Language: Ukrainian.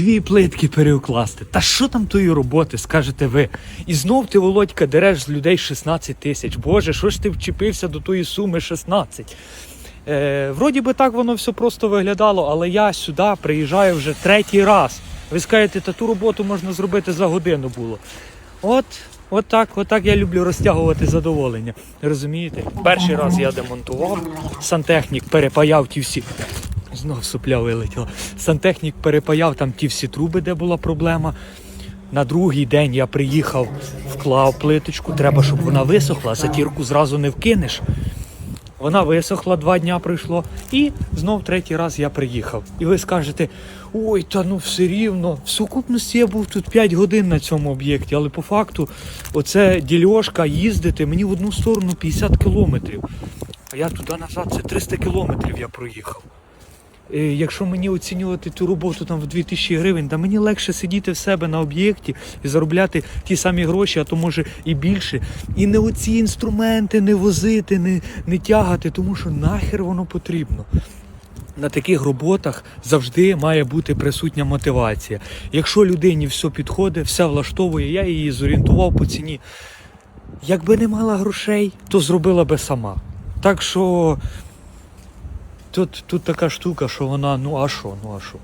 Дві плитки переукласти. Та що там тої роботи, скажете ви? І знов ти, Володька, дереш з людей 16 тисяч. Боже, що ж ти вчепився до тої суми 16? Е, вроді би так воно все просто виглядало, але я сюди приїжджаю вже третій раз. Ви скажете, та ту роботу можна зробити за годину було. От, от так, от так я люблю розтягувати задоволення. Розумієте? Перший раз я демонтував, сантехнік перепаяв ті всі. Знов сопля вилетіла. Сантехнік перепаяв там ті всі труби, де була проблема. На другий день я приїхав, вклав плиточку, треба, щоб вона висохла, затірку зразу не вкинеш. Вона висохла, два дня пройшло, і знов третій раз я приїхав. І ви скажете: ой, та ну все рівно. В сукупності я був тут 5 годин на цьому об'єкті, але по факту, оце дільошка їздити мені в одну сторону 50 кілометрів. А я туди назад це 300 кілометрів я проїхав. Е, Якщо мені оцінювати ту роботу там в 2000 гривень, да мені легше сидіти в себе на об'єкті і заробляти ті самі гроші, а то може і більше. І не оці інструменти не возити, не, не тягати, тому що нахер воно потрібно. На таких роботах завжди має бути присутня мотивація. Якщо людині все підходить, все влаштовує, я її зорієнтував по ціні. Якби не мала грошей, то зробила би сама. Так що Тут, тут така штука, що вона, ну а що, ну а що.